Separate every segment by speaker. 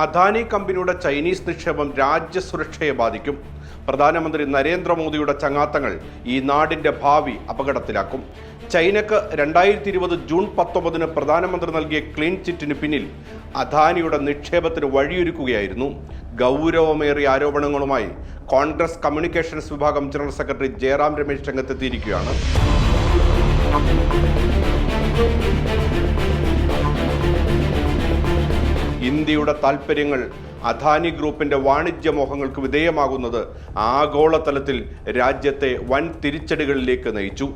Speaker 1: അദാനി കമ്പനിയുടെ ചൈനീസ് നിക്ഷേപം രാജ്യസുരക്ഷയെ ബാധിക്കും. പ്രധാനമന്ത്രി നരേന്ദ്രമോദിയുടെ ചങ്ങാത്തങ്ങൾ ഈ നാടിന്റെ ഭാവി അപകടത്തിലാക്കും. ചൈനക്ക് രണ്ടായിരത്തി ഇരുപത് ജൂൺ പത്തൊമ്പതിന് പ്രധാനമന്ത്രി നൽകിയ ക്ലീൻ ചിറ്റിന് പിന്നിൽ അദാനിയുടെ നിക്ഷേപത്തിന് വഴിയൊരുക്കുകയായിരുന്നു. ഗൗരവമേറിയ ആരോപണങ്ങളുമായി കോൺഗ്രസ് കമ്മ്യൂണിക്കേഷൻസ് വിഭാഗം ജനറൽ സെക്രട്ടറി ജയറാം രമേശ് രംഗത്തെത്തിയിരിക്കുകയാണ്. ഇന്ത്യയുടെ താൽപ്പര്യങ്ങൾ അദാനി ഗ്രൂപ്പിന്റെ വാണിജ്യ മോഹങ്ങൾക്ക് വിധേയമാകുന്നത് ആഗോളതലത്തിൽ രാജ്യത്തെ വൻ തിരിച്ചടികളിലേക്ക് നയിച്ചു.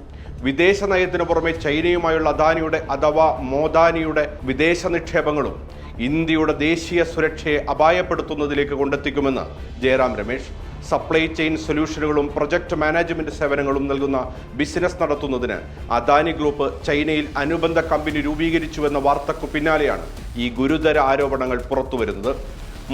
Speaker 1: വിദേശ നയത്തിനു പുറമെ ചൈനയുമായുള്ള അദാനിയുടെ അഥവാ മോദാനിയുടെ വിദേശ നിക്ഷേപങ്ങളും ഇന്ത്യയുടെ ദേശീയ സുരക്ഷയെ അപായപ്പെടുത്തുന്നതിലേക്ക് കൊണ്ടെത്തിക്കുമെന്ന് ജയറാം രമേശ്. സപ്ലൈ ചെയിൻ സൊല്യൂഷനുകളും പ്രൊജക്ട് മാനേജ്മെന്റ് സേവനങ്ങളും നൽകുന്ന ബിസിനസ് നടത്തുന്നതിന് അദാനി ഗ്രൂപ്പ് ചൈനയിൽ അനുബന്ധ കമ്പനി രൂപീകരിച്ചുവെന്ന വാർത്തക്കു പിന്നാലെയാണ് ഈ ഗുരുതര ആരോപണങ്ങൾ പുറത്തുവരുന്നത്.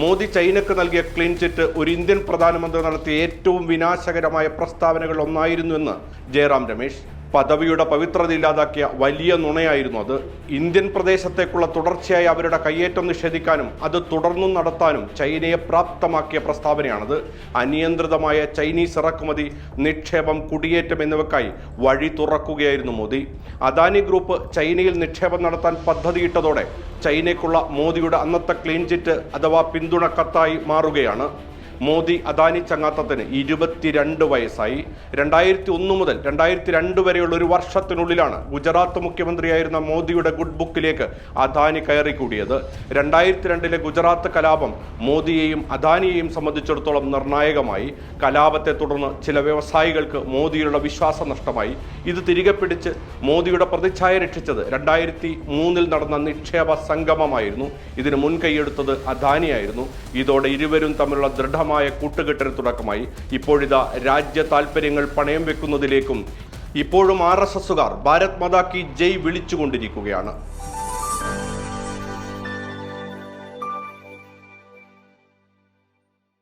Speaker 1: മോദി ചൈനക്ക് നൽകിയ ക്ലീൻ ചിറ്റ് ഒരു ഇന്ത്യൻ പ്രധാനമന്ത്രി നടത്തിയ ഏറ്റവും വിനാശകരമായ പ്രസ്താവനകൾ ഒന്നായിരുന്നുവെന്ന് ജയറാം രമേശ്. പദവിയുടെ പവിത്രത ഇല്ലാതാക്കിയ വലിയ നുണയായിരുന്നു അത്. ഇന്ത്യൻ പ്രദേശത്തേക്കുള്ള തുടർച്ചയായി അവരുടെ കയ്യേറ്റം നിഷേധിക്കാനും അത് തുടർന്നും നടത്താനും ചൈനയെ പ്രാപ്തമാക്കിയ പ്രസ്താവനയാണത്. അനിയന്ത്രിതമായ ചൈനീസ് ഇറക്കുമതി നിക്ഷേപം കുടിയേറ്റം എന്നിവക്കായി വഴി തുറക്കുകയായിരുന്നു മോദി. അദാനി ഗ്രൂപ്പ് ചൈനയിൽ നിക്ഷേപം നടത്താൻ പദ്ധതിയിട്ടതോടെ ചൈനയ്ക്കുള്ള മോദിയുടെ അന്നത്തെ ക്ലീൻ ചിറ്റ് അഥവാ പിന്തുണ കത്തായി മാറുകയാണ്. മോദി അദാനി ചങ്ങാത്തത്തിന് ഇരുപത്തിരണ്ട് വയസ്സായി. രണ്ടായിരത്തി ഒന്ന് മുതൽ രണ്ടായിരത്തി രണ്ട് വരെയുള്ള ഒരു വർഷത്തിനുള്ളിലാണ് ഗുജറാത്ത് മുഖ്യമന്ത്രിയായിരുന്ന മോദിയുടെ ഗുഡ് ബുക്കിലേക്ക് അദാനി കയറിക്കൂടിയത്. രണ്ടായിരത്തി രണ്ടിലെ ഗുജറാത്ത് കലാപം മോദിയെയും അദാനിയെയും സംബന്ധിച്ചിടത്തോളം നിർണായകമായി. കലാപത്തെ തുടർന്ന് ചില വ്യവസായികൾക്ക് മോദിയുടെ വിശ്വാസം നഷ്ടമായി. ഇത് തിരികെ പിടിച്ച് മോദിയുടെ പ്രതിച്ഛായ രക്ഷിച്ചത് രണ്ടായിരത്തി മൂന്നിൽ നടന്ന നിക്ഷേപ സംഗമമായിരുന്നു. ഇതിന് മുൻകൈയെടുത്തത് അദാനിയായിരുന്നു. ഇതോടെ ഇരുവരും തമ്മിലുള്ള ദൃഢമായ കൂട്ടുകെട്ടിന് തുടക്കമായി. ഇപ്പോഴിതാ രാജ്യ താൽപ്പര്യങ്ങൾ പണയം വെക്കുന്നതിലേക്കും ഇപ്പോഴും ആർ എസ് എസുകാർ ഭാരത് മാതാ കി ജയ് വിളിച്ചുകൊണ്ടിരിക്കുകയാണ്.